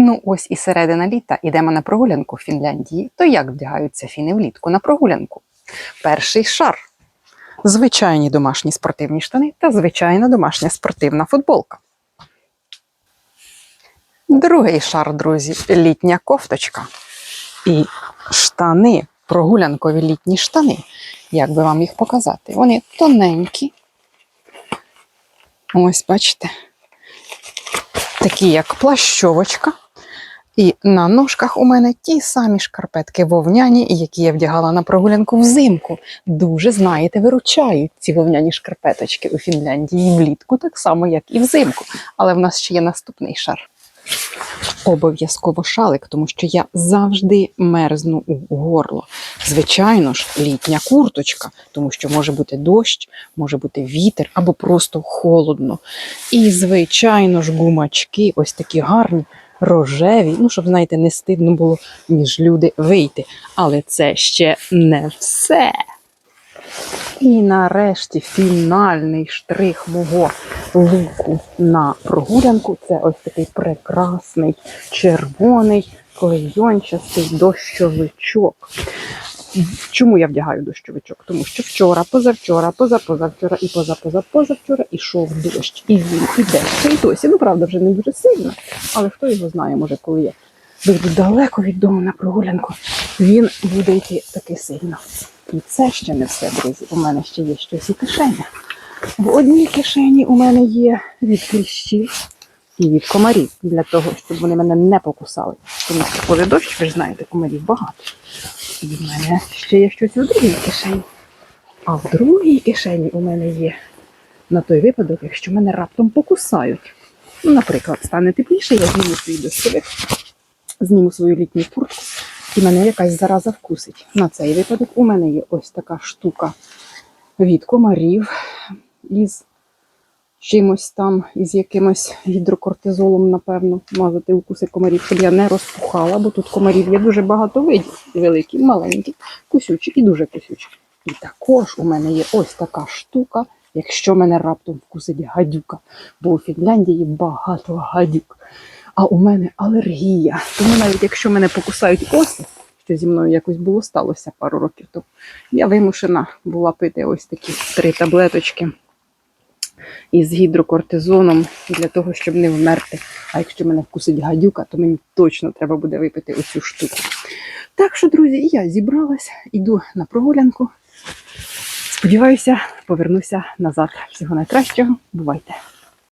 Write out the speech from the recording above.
Ну, ось і середина літа ідемо на прогулянку в Фінляндії. То як вдягаються фіни влітку на прогулянку? Перший шар. Звичайні домашні спортивні штани та звичайна домашня спортивна футболка. Другий шар, друзі, літня кофточка. І штани, прогулянкові літні штани. Як би вам їх показати? Вони тоненькі. Ось, бачите, такі як плащовочка. І на ножках у мене ті самі шкарпетки вовняні, які я вдягала на прогулянку взимку. Дуже, знаєте, виручають ці вовняні шкарпеточки у Фінляндії влітку, так само, як і взимку. Але в нас ще є наступний шар. Обов'язково шалик, тому що я завжди мерзну у горло. Звичайно ж, літня курточка, тому що може бути дощ, може бути вітер або просто холодно. І, звичайно ж, гумачки, ось такі гарні, рожеві, ну, щоб, знаєте, не стидно було між люди вийти. Але це ще не все. І нарешті фінальний штрих мого луку на прогулянку це ось такий прекрасний червоний клейончастий дощовичок. Чому я вдягаю дощовичок? Тому що вчора, позавчора, позапозавчора і позапозапозавчора ішов дощ. І він іде ще й досі. Ну, правда, вже не дуже сильно, але хто його знає, може, коли я вийду далеко від дому на прогулянку, він буде йти таки сильно. І це ще не все, друзі. У мене ще є щось у кишенях. В одній кишені у мене є від кліщів і від комарів для того, щоб вони мене не покусали. Тому що коли дощ, ви ж знаєте, комарів багато. І в мене ще є щось у другій кишені. А в другій кишені у мене є на той випадок, якщо мене раптом покусають. Ну, наприклад, стане тепліше, я зніму свій дощовик, зніму свою літню куртку, і мене якась зараза вкусить. На цей випадок у мене є ось така штука від комарів із чимось там, із якимось гідрокортизолом, напевно, мазати укуси комарів, щоб я не розпухала, бо тут комарів є дуже багато видів. Великі, маленькі, кусючі і дуже кусючі. І також у мене є ось така штука, якщо мене раптом вкусить гадюка, бо у Фінляндії багато гадюк. А у мене алергія. Тому навіть якщо мене покусають оси, що зі мною якось було сталося пару років тому, я вимушена була пити ось такі три таблеточки із гідрокортизоном для того, щоб не вмерти. А якщо мене вкусить гадюка, то мені точно треба буде випити оцю штуку. Так що, друзі, я зібралась, іду на прогулянку. Сподіваюся, повернуся назад. Всього найкращого. Бувайте!